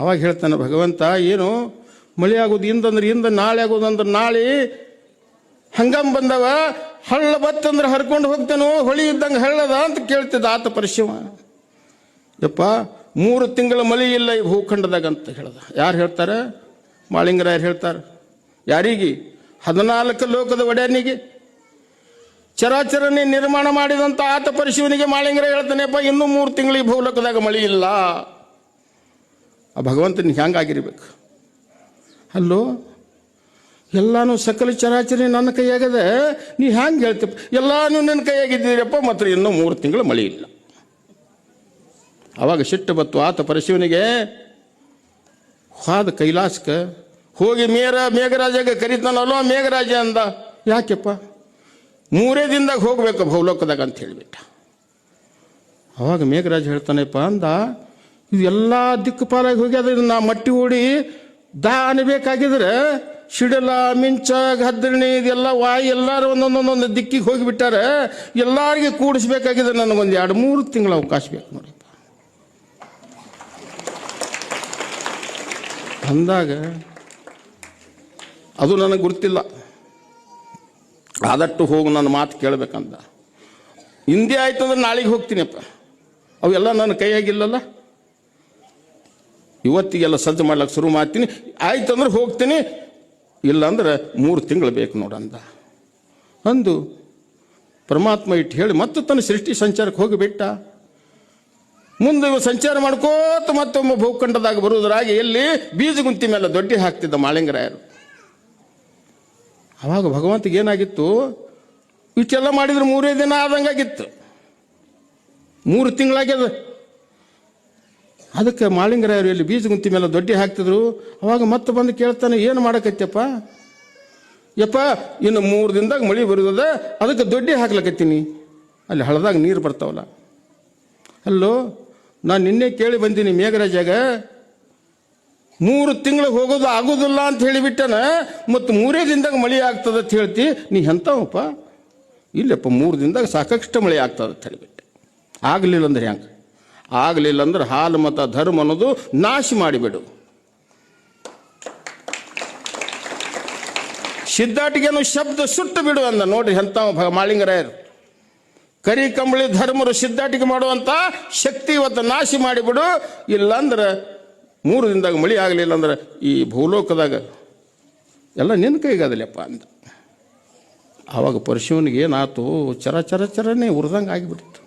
ಅವಾಗ ಹೇಳ್ತಾನೆ, ಭಗವಂತ, ಏನು? ಮಳೆ ಆಗೋದು ಇಂದಂದ್ರೆ ಇಂದ, ನಾಳೆ ಆಗೋದಂದ್ರೆ ನಾಳೆ. ಹಂಗಂ ಬಂದವ, ಹಳ್ಳ ಬತ್ತಂದ್ರೆ ಹರ್ಕೊಂಡು ಹೋಗ್ತೇನೋ, ಹೊಳಿ ಇದ್ದಂಗೆ ಹಳ್ಳದ ಅಂತ ಕೇಳ್ತಿದ್ದ ಆತ ಪರಿಶಿವ. ಯಪ್ಪ, ಮೂರು ತಿಂಗಳ ಮಳೆ ಇಲ್ಲ ಈ ಭೂಖಂಡದಾಗ ಅಂತ ಹೇಳ್ದ. ಯಾರು ಹೇಳ್ತಾರೆ? ಮಾಳಿಂಗರಾಯರು ಹೇಳ್ತಾರೆ. ಯಾರಿಗೆ? ಹದಿನಾಲ್ಕು ಲೋಕದ ಒಡೆಯನಿಗೆ. ಚರಾಚರನೆ ನಿರ್ಮಾಣ ಮಾಡಿದಂತ ಆತ ಪರಿಶಿವನಿಗೆ ಮಾಳಿಂಗರ ಹೇಳ್ತಾನೆಪ್ಪ ಇನ್ನೂ ಮೂರು ತಿಂಗಳಿಗೆ ಭೂಲೋಕದಾಗ ಮಳೆ ಇಲ್ಲ. ಆ ಭಗವಂತನ ಹ್ಯಾಂಗಾಗಿರ್ಬೇಕು? ಅಲ್ಲೋ, ಎಲ್ಲಾನು ಸಕಲ ಚರಾಚರಿ ನನ್ನ ಕೈಯಾಗದೆ ನೀ ಹ್ಯಾಂಗೆ ಹೇಳ್ತೀಪ್ಪ ಎಲ್ಲಾನು ನನ್ನ ಕೈಯಾಗಿದ್ದೀರಪ್ಪ ಮಾತ್ರ ಇನ್ನೂ ಮೂರು ತಿಂಗಳು ಮಳೆ ಇಲ್ಲ. ಅವಾಗ ಸಿಟ್ಟು ಬತ್ತು ಆತ ಪರಶಿವನಿಗೆ, ಹಾದ ಕೈಲಾಸಕ್ಕೆ ಹೋಗಿ ಮೇರ, ಮೇಘರಾಜಗೆ ಕರೀತಾನಲ್ಲೋ ಮೇಘರಾಜ ಅಂದ. ಯಾಕೆಪ್ಪ? ಮೂರೇ ದಿನದಾಗ ಹೋಗ್ಬೇಕು ಭೌಲೋಕದಾಗ ಅಂತ ಹೇಳಿಬಿಟ್ಟ. ಅವಾಗ ಮೇಘರಾಜ ಹೇಳ್ತಾನೆಪ್ಪ ಅಂದ ಇದು ಎಲ್ಲ ದಿಕ್ಕುಪಾಲಾಗಿ ಹೋಗ್ಯದ ಇದನ್ನ ಮಟ್ಟಿ ಓಡಿ ದಾ ಬೇಕಾಗಿದ್ರೆ ಶಿಡಲ, ಮಿಂಚ ಗದ್ದರಣಿ ಇದೆಲ್ಲ ವಾಯಿ ಎಲ್ಲರೂ ಒಂದೊಂದೊಂದೊಂದು ದಿಕ್ಕಿಗೆ ಹೋಗಿಬಿಟ್ಟಾರೆ, ಎಲ್ಲರಿಗೆ ಕೂಡಿಸ್ಬೇಕಾಗಿದೆ ನನಗೊಂದು ಎರಡು ಮೂರು ತಿಂಗಳ ಅವಕಾಶ ಬೇಕು ನೋಡಪ್ಪ. ಅಂದಾಗ ಅದು ನನಗೆ ಗೊತ್ತಿಲ್ಲ ಆದಷ್ಟು ಹೋಗಿ ನನ್ನ ಮಾತು ಕೇಳ್ಬೇಕಂದ ಹಿಂದೆ ಆಯ್ತು ಅಂದ್ರೆ ನಾಳೆಗೆ ಹೋಗ್ತೀನಪ್ಪ ಅವೆಲ್ಲ ನನ್ನ ಕೈಯಾಗಿಲ್ಲಲ್ಲ? ಇವತ್ತಿಗೆಲ್ಲ ಸಜ್ಜು ಮಾಡ್ಲಿಕ್ಕೆ ಶುರು ಮಾಡ್ತೀನಿ. ಆಯ್ತು ಅಂದ್ರೆ ಹೋಗ್ತೀನಿ. ಇಲ್ಲಾಂದ್ರೆ ಮೂರು ತಿಂಗಳು ಬೇಕು ನೋಡಂದ ಅಂದು. ಪರಮಾತ್ಮ ಇಟ್ಟು ಹೇಳಿ, ಮತ್ತೆ ತನ್ನ ಸೃಷ್ಟಿ ಸಂಚಾರಕ್ಕೆ ಹೋಗಿಬಿಟ್ಟ ಮುಂದೆ ಇವ ಸಂಚಾರ ಮಾಡ್ಕೋತ ಮತ್ತೊಮ್ಮೆ ಭೂಖಂಡದಾಗ ಬರುವುದರಾಗಿ ಎಲ್ಲಿ ಬೀಜಗುಂತಿ ಮೇಲೆ ದೊಡ್ಡಿ ಹಾಕ್ತಿದ್ದ ಮಾಳಿಂಗರಾಯರು. ಅವಾಗ ಭಗವಂತಿಗೆ ಏನಾಗಿತ್ತು? ಇಷ್ಟೆಲ್ಲ ಮಾಡಿದ್ರೆ ಮೂರೇ ದಿನ ಆದಂಗಾಗಿತ್ತು. ಮೂರು ತಿಂಗಳಾಗ್ಯದ. ಅದಕ್ಕೆ ಮಾಲಿಂಗರಾಯರು ಇಲ್ಲಿ ಬೀಜ ಗುಂತಿ ಮೇಲೆ ದೊಡ್ಡಿ ಹಾಕ್ತಿದ್ರು, ಅವಾಗ ಮತ್ತೆ ಬಂದು ಕೇಳ್ತಾನೆ, ಏನು ಮಾಡಕತ್ತಪ್ಪ? ಯಪ್ಪ, ಇನ್ನು ಮೂರು ದಿನದಾಗ ಮಳೆ ಬರುದದ, ಅದಕ್ಕೆ ದೊಡ್ಡಿ ಹಾಕ್ಲಕತ್ತೀನಿ. ಅಲ್ಲಿ ಹಳದಾಗ ನೀರು ಬರ್ತಾವಲ್ಲ. ಅಲ್ಲೋ, ನಾನು ನಿನ್ನೆ ಕೇಳಿ ಬಂದೀನಿ ಮೇಘರಾಜಾಗ. ಮೂರು ತಿಂಗಳು ಹೋಗೋದು ಆಗೋದಿಲ್ಲ ಅಂತ ಹೇಳಿಬಿಟ್ಟನ ಮತ್ತು ಮೂರೇ ದಿನದಾಗ ಮಳೆ ಆಗ್ತದೆ ಅಂತ ಹೇಳ್ತಿ, ನೀ ಎಂಥವಪ್ಪ ಇಲ್ಲಪ್ಪ, ಮೂರು ದಿನದಾಗ ಸಾಕಷ್ಟು ಮಳೆ ಆಗ್ತದೆ ಅಂತ ಹೇಳಿಬಿಟ್ಟೆ. ಆಗಲಿಲ್ಲ ಅಂದ್ರೆ ಹೆಂಗೆ? ಆಗಲಿಲ್ಲ ಅಂದ್ರೆ ಹಾಲು ಮತ ಧರ್ಮ ಅನ್ನೋದು ನಾಶ ಮಾಡಿಬಿಡು. ಸಿದ್ಧಾಟಿಗೆನು ಶಬ್ದ ಸುಟ್ಟು ಬಿಡು ಅಂದ. ನೋಡ್ರಿ ಎಂಥ ಮಾಳಿಂಗರಾಯರು. ಕರಿ ಕಂಬಳಿ ಧರ್ಮರು ಸಿದ್ಧಾಟಿಗೆ ಮಾಡುವಂಥ ಶಕ್ತಿ ಇವತ್ತು ನಾಶ ಮಾಡಿಬಿಡು. ಇಲ್ಲಾಂದ್ರೆ ಮೂರು ದಿನದಾಗ ಮಳಿ ಆಗಲಿಲ್ಲ ಅಂದ್ರೆ ಈ ಭೂಲೋಕದಾಗ ಎಲ್ಲ ನಿನ್ನ ಕೈಗಾದಲ್ಲಪ್ಪ ಅಂದ. ಆವಾಗ ಪರಶುವನಿಗೆ ಏನಾತು ಚರ ಚರ ಚರನೇ ಉರ್ದಂಗೆ ಆಗಿಬಿಡ್ತು.